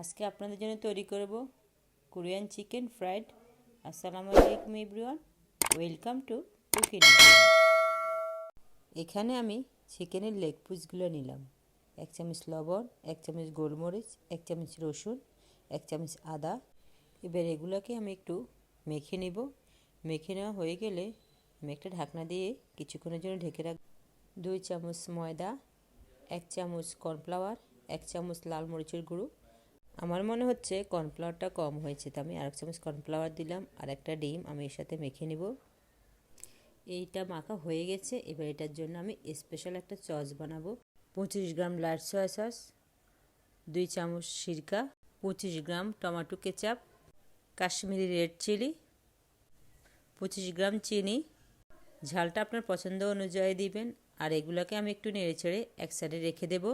আজকে আপনাদের জন্য তৈরি করব কোরিয়ান চিকেন ফ্রাইড। আসসালামু আলাইকুম এভরিওয়ান, ওয়েলকাম টু কুকিং। এখানে আমি চিকেনের লেগ পিসগুলো নিলাম। এক চামচ লবণ, এক চামচ গোলমরিচ, এক চামচ রসুন, এক চামচ আদা। এবার এগুলোকে আমি একটু মেখে নিব। মেখে নেওয়া হয়ে গেলে আমি একটা ঢাকনা দিয়ে কিছুক্ষণের জন্য ঢেকে রাখ দুই চামচ ময়দা, এক চামচ কর্নফ্লাওয়ার, এক চামচ লাল মরিচের গুঁড়ো আমার মনে হচ্ছে কর্নফ্লাওয়ারটা কম হয়েছে। তো আমি আরেক চামচ কর্নফ্লাওয়ার দিলাম, আর একটা ডিম আমি এর সাথে মেখে নিব। এইটা মাখা হয়ে গেছে, এবার এটার জন্য আমি স্পেশাল একটা সস বানাবো। পঁচিশ গ্রাম লাইট সয়া সস দুই চামচ সিরকা, পঁচিশ gram tomato ketchup, Kashmiri red chilli পঁচিশ গ্রাম চিনি। ঝালটা আপনার পছন্দ অনুযায়ী দিবেন, আর এগুলোকে আমি একটু নেড়ে ছেড়ে এক সাইডে রেখে দেব।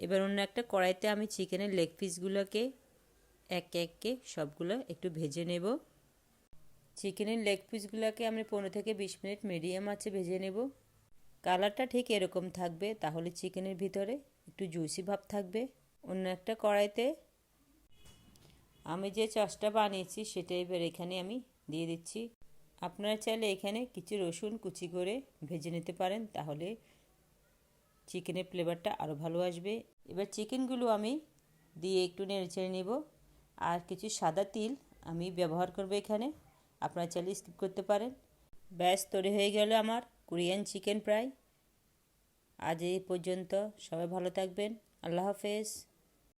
এবার অন্য একটা কড়াইতে আমি চিকেনের লেগ পিসগুলোকে এক এককে সবগুলো একটু ভেজে নেব। চিকেনের লেগ পিসগুলোকে আমি পনেরো থেকে বিশ মিনিট মিডিয়াম আছে ভেজে নেব। কালারটা ঠিক এরকম থাকবে, তাহলে চিকেনের ভিতরে একটু জুসি ভাব থাকবে। অন্য একটা কড়াইতে আমি যে চাষটা বানিয়েছি, সেটা এবার এখানে আমি দিয়ে দিচ্ছি। আপনারা চাইলে এখানে কিছু রসুন কুচি করে ভেজে নিতে পারেন, তাহলে চিকেনের ফ্লেভারটা আরও ভালো আসবে। এবার চিকেনগুলো আমি দিয়ে একটু নেড়ে চেড়ে নেব। আর কিছু সাদা তিল আমি ব্যবহার করব এখানে। আপনারা চাইলে স্কিপ করতে পারেন। ব্যাস, তৈরি হয়ে গেল আমার কোরিয়ান চিকেন ফ্রাই। আজ এই পর্যন্ত সবাই ভালো থাকবেন। আল্লাহ হাফেজ।